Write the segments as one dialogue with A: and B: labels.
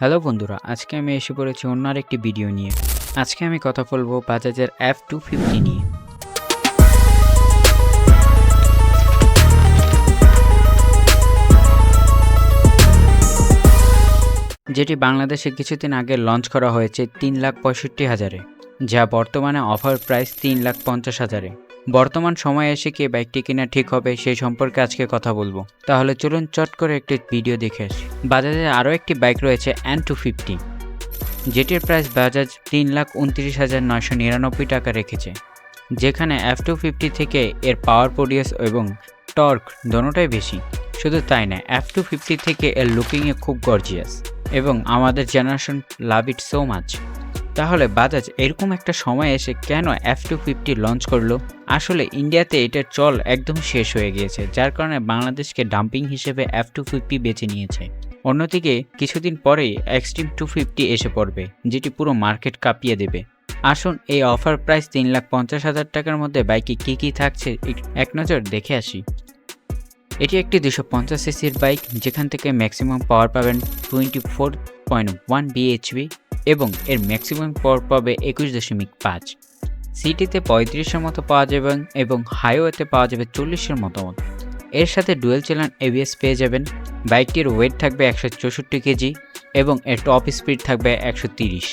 A: Hello বন্ধুরা, আজকে আমি এসে পড়েছি অন্য একটি ভিডিও নিয়ে। আজকে আমি কথা বলব বাজাজের এফ টু ফিফটি নিয়ে। যেটি বাংলাদেশে কিছুদিন আগে লঞ্চ করা হয়েছে তিন লাখ পঁয়ষট্টি হাজারে, যা বর্তমানে অফার প্রাইস তিন লাখ পঞ্চাশ হাজারে। বর্তমান সময়ে এসে কি বাইকটি কিনা ঠিক হবে সেই সম্পর্কে আজকে কথা বলব। তাহলে চলুন চট করে একটি ভিডিও দেখে আসি। বাজাজে আরও একটি বাইক রয়েছে অ্যান টু ফিফটি যেটির প্রাইস বাজাজ তিন লাখ উনত্রিশ হাজার নয়শো নিরানব্বই টাকা রেখেছে। যেখানে এফ টু ফিফটি থেকে এর পাওয়ার প্রডিউস এবং টর্ক দোনোটাই বেশি। শুধু তাই না এফ টু ফিফটি থেকে এর লুকিংয়ে খুব গর্জিয়াস এবং আমাদের generation love it so much তাহলে বাজাজ, এরকম একটা সময় এসে কেন এফ টু ফিফটি লঞ্চ করল? আসলে ইন্ডিয়াতে এটার চল একদম শেষ হয়ে গিয়েছে, যার কারণে বাংলাদেশকে ডাম্পিং হিসেবে এফ টু ফিফটি বেছে নিয়েছে। অন্যদিকে, কিছুদিন পরেই এক্সট্রিম টু ফিফটি এসে পড়বে, যেটি পুরো মার্কেট কাঁপিয়ে দেবে। আসুন, এই অফার প্রাইস তিন লাখ পঞ্চাশ হাজার টাকার মধ্যে বাইকে কী কী থাকছে এক- নজর দেখে আসি। এটি একটি দুশো পঞ্চাশ সিসির বাইক, যেখান থেকে ম্যাক্সিমাম পাওয়ার পাবেন twenty four point one BHP এবং এর ম্যাক্সিমাম পাওয়ার পাবে একুশ দশমিক পাঁচ। সিটিতে পঁয়ত্রিশের মতো পাওয়া যাবে এবং হাইওয়েতে পাওয়া যাবে চল্লিশের মতো। এর সাথে ডুয়েল চ্যানেল এবিএস পেয়ে যাবেন। বাইকটির ওয়েট থাকবে একশো চৌষট্টি কেজি এবং এর টপ স্পিড থাকবে একশো তিরিশ।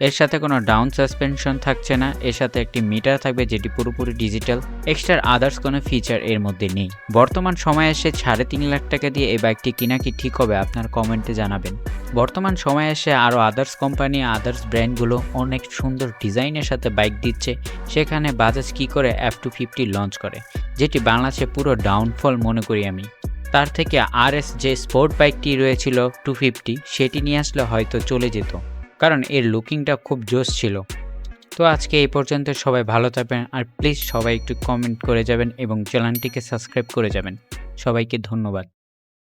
A: এর সাথে কোনো ডাউন সাসপেনশন থাকছে না। এর সাথে একটি মিটার থাকবে যেটি পুরোপুরি ডিজিটাল এক্সট্রা আদার্স কোনো ফিচার এর মধ্যে নেই। বর্তমান সময়ে এসে সাড়ে তিন লাখ টাকা দিয়ে এই বাইকটি কিনা কি ঠিক হবে আপনার কমেন্টে জানাবেন। বর্তমান সময়ে এসে আরও আদার্স কোম্পানি আদার্স ব্র্যান্ডগুলো অনেক সুন্দর ডিজাইনের সাথে বাইক দিচ্ছে। সেখানে বাজাজ কি করে এফ টু ফিফটি লঞ্চ করে? যেটি বাংলাদেশে পুরো ডাউনফল মনে করি আমি। তার থেকে আর এস যে স্পোর্ট বাইকটি রয়েছিল টু ফিফটি সেটি নিয়ে আসলে হয়তো চলে যেত। কারণ এর লুকিংটা খুব জোশ ছিল। তো আজকে এই পর্যন্ত সবাই ভালো থাকবেন আর প্লিজ সবাই একটু কমেন্ট করে যাবেন এবং চ্যানেলটিকে সাবস্ক্রাইব করে যাবেন। সবাইকে ধন্যবাদ।